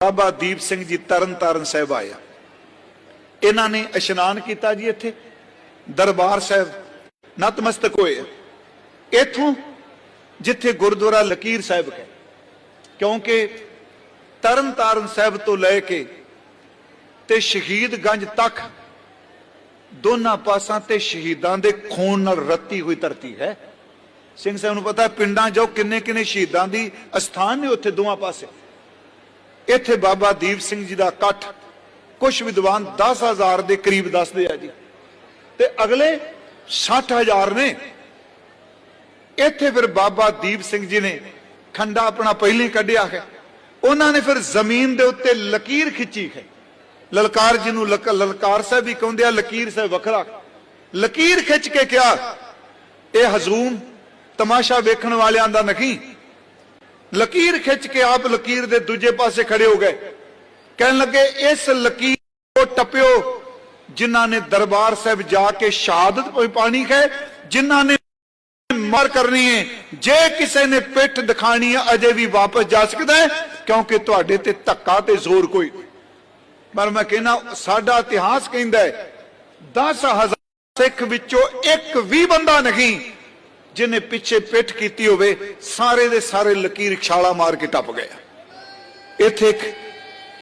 ਬਾਬਾ ਦੀਪ ਸਿੰਘ ਜੀ ਤਰਨ ਤਾਰਨ ਸਾਹਿਬ ਆਇਆ ਇਹਨਾਂ ਨੇ ਇਸ਼ਨਾਨ ਕੀਤਾ ਜੀ ਇੱਥੇ। ਦਰਬਾਰ ਸਾਹਿਬ ਨਤਮਸਤਕ ਹੋਏ ਇੱਥੋਂ ਜਿੱਥੇ ਗੁਰਦੁਆਰਾ ਲਕੀਰ ਸਾਹਿਬ ਹੈ। ਕਿਉਂਕਿ ਤਰਨਤਾਰਨ ਸਾਹਿਬ ਤੋਂ ਲੈ ਕੇ ਤੇ ਸ਼ਹੀਦਗੰਜ ਤੱਕ ਦੋਨਾਂ ਪਾਸਾਂ ਤੇ ਸ਼ਹੀਦਾਂ ਦੇ ਖੂਨ ਨਾਲ ਰੱਤੀ ਹੋਈ ਧਰਤੀ ਹੈ। ਸਿੰਘ ਸਾਹਿਬ ਨੂੰ ਪਤਾ ਪਿੰਡਾਂ ਜੋ ਕਿੰਨੇ ਕਿੰਨੇ ਸ਼ਹੀਦਾਂ ਦੀ ਅਸਥਾਨ ਨੇ ਉੱਥੇ ਦੋਵਾਂ ਪਾਸੇ। ਇੱਥੇ ਬਾਬਾ ਦੀਪ ਸਿੰਘ ਜੀ ਦਾ ਇਕੱਠ ਕੁਝ ਵਿਦਵਾਨ 10000 ਦੇ ਕਰੀਬ ਦੱਸਦੇ ਆ ਜੀ। ਤੇ ਅਗਲੇ 60000 ਨੇ, ਇੱਥੇ ਫਿਰ ਬਾਬਾ ਦੀਪ ਸਿੰਘ ਜੀ ਨੇ ਖੰਡਾ ਆਪਣਾ ਪਹਿਲੀ ਕੱਢਿਆ ਹੈ। ਉਹਨਾਂ ਨੇ ਫਿਰ ਜ਼ਮੀਨ ਦੇ ਉੱਤੇ ਲਕੀਰ ਖਿੱਚੀ ਹੈ। ਲਲਕਾਰ ਜੀ ਨੂੰ ਲਲਕਾਰ ਸਾਹਿਬ ਵੀ ਕਹਿੰਦੇ ਆ, ਲਕੀਰ ਸਾਹਿਬ ਵੱਖਰਾ। ਲਕੀਰ ਖਿੱਚ ਕੇ ਕਿਹਾ, ਇਹ ਹਜ਼ੂਮ ਤਮਾਸ਼ਾ ਵੇਖਣ ਵਾਲਿਆਂ ਦਾ ਨਹੀਂ ਲਕੀਰ ਖਿੱਚ ਕੇ ਆਪ ਲਕੀਰ ਦੇ ਦੂਜੇ ਪਾਸੇ ਖੜੇ ਹੋ ਗਏ। ਕਹਿਣ ਲੱਗੇ, ਇਸ ਲਕੀਰ ਤੋਂ ਟੱਪਿਓ, ਜਿਨ੍ਹਾਂ ਨੇ ਦਰਬਾਰ ਸਾਹਿਬ ਜਾ ਕੇ ਸ਼ਹਾਦਤ ਕੋਈ ਪਾਣੀ ਹੈ, ਜਿਨ੍ਹਾਂ ਨੇ ਮਾਰ ਕਰਨੀ ਹੈ। ਜੇ ਕਿਸੇ ਨੇ ਪਿੱਠ ਦਿਖਾਣੀ ਹੈ, ਅਜੇ ਵੀ ਵਾਪਸ ਜਾ ਸਕਦਾ ਹੈ, ਕਿਉਂਕਿ ਤੁਹਾਡੇ ਤੇ ਧੱਕਾ ਤੇ ਜ਼ੋਰ ਕੋਈ ਪਰ ਮੈਂ ਕਹਿੰਦਾ, ਸਾਡਾ ਇਤਿਹਾਸ ਕਹਿੰਦਾ ਹੈ 10000 ਸਿੱਖ ਵਿੱਚੋਂ ਇੱਕ ਵੀ ਬੰਦਾ ਨਹੀਂ ਜਿਹਨੇ ਪਿੱਛੇ ਪਿੱਠ ਕੀਤੀ ਹੋਵੇ, ਸਾਰੇ ਦੇ ਸਾਰੇ ਲਕੀਰ ਛਾਲਾ ਮਾਰ ਕੇ ਟੱਪ ਗਏ ਇੱਥੇ ਇੱਕ